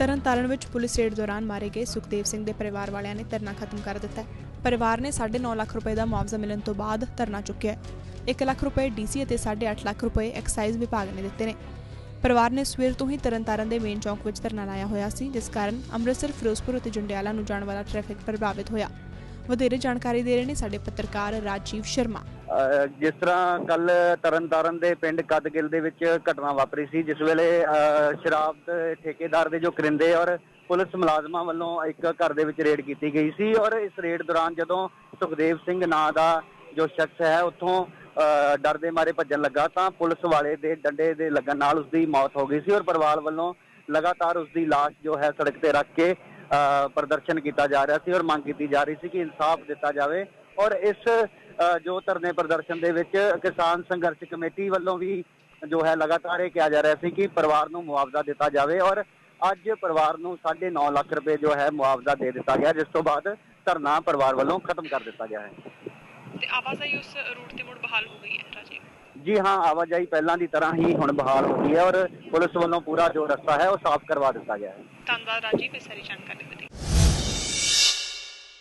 ਤਰਨਤਾਰਨ ਵਿੱਚ police raid ਦੌਰਾਨ ਮਾਰੇ ਗਏ ਸੁਖਦੇਵ ਸਿੰਘ ਦੇ ਪਰਿਵਾਰ ਵਾਲਿਆਂ ਨੇ ਧਰਨਾ ਖਤਮ ਕਰ ਦਿੱਤਾ ਹੈ। ਪਰਿਵਾਰ ਨੇ 9.5 ਲੱਖ ਰੁਪਏ ਦਾ ਮੁਆਵਜ਼ਾ ਮਿਲਣ ਤੋਂ ਬਾਅਦ ਧਰਨਾ ਚੁੱਕਿਆ ਹੈ। 1 ਲੱਖ ਰੁਪਏ ਡੀਸੀ ਅਤੇ 8.5 ਲੱਖ ਰੁਪਏ ਐਕਸਾਈਜ਼ ਵਿਭਾਗ ਨੇ ਦਿੱਤੇ ਨੇ। ਪਰਿਵਾਰ ਨੇ ਸਵੇਰ ਤੋਂ ਹੀ ਤਰਨਤਾਰਨ ਦੇ ਮੇਨ ਚੌਂਕ ਵਿੱਚ ਧਰਨਾ ਲਾਇਆ ਹੋਇਆ ਸੀ, ਜਿਸ ਕਾਰਨ ਅੰਮ੍ਰਿਤਸਰ, ਫਿਰੋਜ਼ਪੁਰ ਅਤੇ ਜੰਡਿਆਲਾ ਨੂੰ ਜਾਣ ਵਾਲਾ ਟ੍ਰੈਫਿਕ ਪ੍ਰਭਾਵਿਤ ਹੋਇਆ। ਵਧੇਰੇ ਜਾਣਕਾਰੀ ਦੇ ਰਹੇ ਨੇ ਸਾਡੇ ਪੱਤਰਕਾਰ ਰਾਜੀਵ ਸ਼ਰਮਾ। ਜਿਸ ਤਰ੍ਹਾਂ ਕੱਲ ਤਰਨਤਾਰਨ ਦੇ ਪਿੰਡ ਕਦਗਿਲ ਦੇ ਵਿੱਚ ਘਟਨਾ ਵਾਪਰੀ ਸੀ, ਜਿਸ ਵੇਲੇ, ਅਹ, ਸ਼ਰਾਬ ਦੇ ਠੇਕੇਦਾਰ ਦੇ ਜੋ ਕਰਿੰਦੇ ਔਰ ਪੁਲਿਸ ਮੁਲਾਜ਼ਮਾਂ ਵੱਲੋਂ ਇੱਕ ਘਰ ਦੇ ਵਿੱਚ ਰੇਡ ਕੀਤੀ ਗਈ ਸੀ ਔਰ ਇਸ ਰੇਡ ਦੌਰਾਨ ਜਦੋਂ ਸੁਖਦੇਵ ਸਿੰਘ ਨਾਂ ਦਾ ਜੋ ਸ਼ਖਸ ਹੈ, ਉੱਥੋਂ, ਅਹ, ਡਰ ਦੇ ਮਾਰੇ ਭੱਜਣ ਲੱਗਾ ਤਾਂ ਪੁਲਿਸ ਵਾਲੇ ਦੇ ਡੰਡੇ ਦੇ ਲੱਗਣ ਨਾਲ ਉਸ ਦੀ ਮੌਤ ਹੋ ਗਈ ਸੀ ਔਰ ਪਰਿਵਾਰ ਵੱਲੋਂ ਲਗਾਤਾਰ ਉਸ ਦੀ ਲਾਸ਼ ਜੋ ਹੈ ਸੜਕ ਤੇ ਰੱਖ ਕੇ, ਅਹ, ਪ੍ਰਦਰਸ਼ਨ ਕੀਤਾ ਜਾ ਰਿਹਾ ਸੀ ਔਰ ਮੰਗ ਕੀਤੀ ਜਾ ਰਹੀ ਸੀ ਕਿ ਇਨਸਾਫ ਦਿੱਤਾ ਜਾਵੇ। ਔਰ ਇਸ ਜੋ ਧਰਨੇ ਪ੍ਰਦਰਸ਼ਨ ਦੇ ਵਿੱਚ ਕਿਸਾਨ ਸੰਘਰਸ਼ ਕਮੇਟੀ ਵੱਲੋਂ ਵੀ ਜੋ ਹੈ ਲਗਾਤਾਰ ਇਹ ਕਿਹਾ ਜਾ ਰਿਹਾ ਸੀ ਕਿ ਪਰਿਵਾਰ ਨੂੰ ਮੁਆਵਜ਼ਾ ਦਿੱਤਾ ਜਾਵੇ ਔਰ ਅੱਜ ਪਰਿਵਾਰ ਨੂੰ 9.5 ਲੱਖ ਰੁਪਏ ਜੋ ਹੈ ਮੁਆਵਜ਼ਾ ਦੇ ਦਿੱਤਾ ਗਿਆ ਜਿਸ ਤੋਂ ਬਾਅਦ ਧਰਨਾ ਪਰਿਵਾਰ ਵੱਲੋਂ ਖਤਮ ਕਰ ਦਿੱਤਾ ਗਿਆ ਹੈ। ਤੇ ਆਵਾਜਾਈ ਉਸ ਰੂਟ ਤੇ ਮੁੜ ਬਹਾਲ ਹੋ ਗਈ ਹੈ ਰਾਜੀਵ ਜੀ ਹਾਂ ਆਵਾਜਾਈ ਪਹਿਲਾਂ ਦੀ ਤਰ੍ਹਾਂ ਹੀ ਹੁਣ ਬਹਾਲ ਹੋ ਗਈ ਹੈ ਔਰ ਪੁਲਿਸ ਵੱਲੋਂ ਪੂਰਾ ਜੋ ਰਸਤਾ ਹੈ ਉਹ ਸਾਫ਼ ਕਰਵਾ ਦਿੱਤਾ ਗਿਆ ਹੈ। ਧੰਨਵਾਦ ਰਾਜੀਵ ਇਸ ਸਾਰੀ ਜਾਣਕਾਰੀ।